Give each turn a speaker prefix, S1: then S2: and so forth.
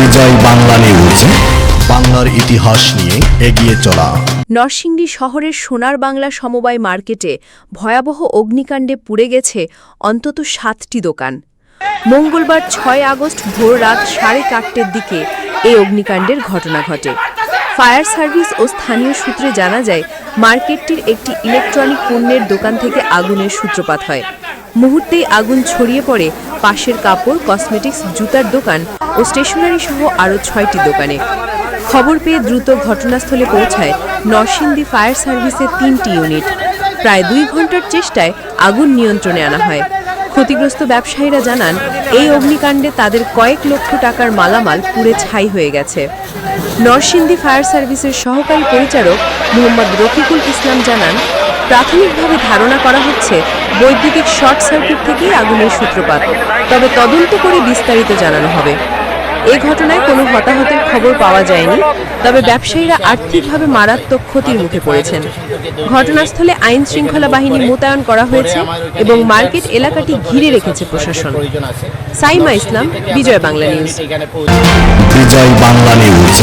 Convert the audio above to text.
S1: বিজয় Bangla news, বাংলার ইতিহাস নিয়ে এগিয়ে চলা।
S2: নরসিংদী শহরের সোনার বাংলা সমবায় মার্কেটে ভয়াবহ অগ্নিকাণ্ডে পুড়ে গেছে অন্তত সাতটি দোকান। মঙ্গলবার ছয় আগস্ট ভোর রাত সাড়ে চারটের দিকে এই অগ্নিকাণ্ডের ঘটনা ঘটে। ফায়ার সার্ভিস ও স্থানীয় সূত্রে জানা যায়, মার্কেটটির একটি ইলেকট্রনিক পণ্যের দোকান থেকে আগুনের সূত্রপাত হয়। মুহূর্তেই আগুন ছড়িয়ে পড়ে পাশের কাপড়, কসমেটিক্স, জুতার দোকান ও স্টেশনারি সহ আরও ছয়টি দোকানে। খবর পেয়ে দ্রুত ঘটনাস্থলে পৌঁছায় নরসিংদী ফায়ার সার্ভিসের তিনটি ইউনিট। প্রায় দুই ঘণ্টার চেষ্টায় আগুন নিয়ন্ত্রণে আনা হয়। ক্ষতিগ্রস্ত ব্যবসায়ীরা জানান, এই অগ্নিকাণ্ডে তাদের কয়েক লক্ষ টাকার মালামাল পুড়ে ছাই হয়ে গেছে। নরসিংদী ফায়ার সার্ভিসের সহকারী পরিচালক মোহাম্মদ রফিকুল ইসলাম জানান, প্রাথমিকভাবে ধারণা করা হচ্ছে বৈদ্যুতিক শর্ট সার্কিট থেকেই আগুনের সূত্রপাত, তবে তদন্ত করে বিস্তারিত জানানো হবে। এ ঘটনায় কোনো হতাহতের খবর পাওয়া যায়নি, তবে ব্যবসায়ীরা আর্থিকভাবে মারাত্মক ক্ষতির মুখে পড়েছেন। ঘটনাস্থলে আইন শৃঙ্খলা বাহিনী মোতায়েন করা হয়েছে এবং মার্কেট এলাকাটি ঘিরে রেখেছে প্রশাসন। সাইমা ইসলাম, বিজয় বাংলা নিউজ।
S1: বিজয় বাংলা নিউজ।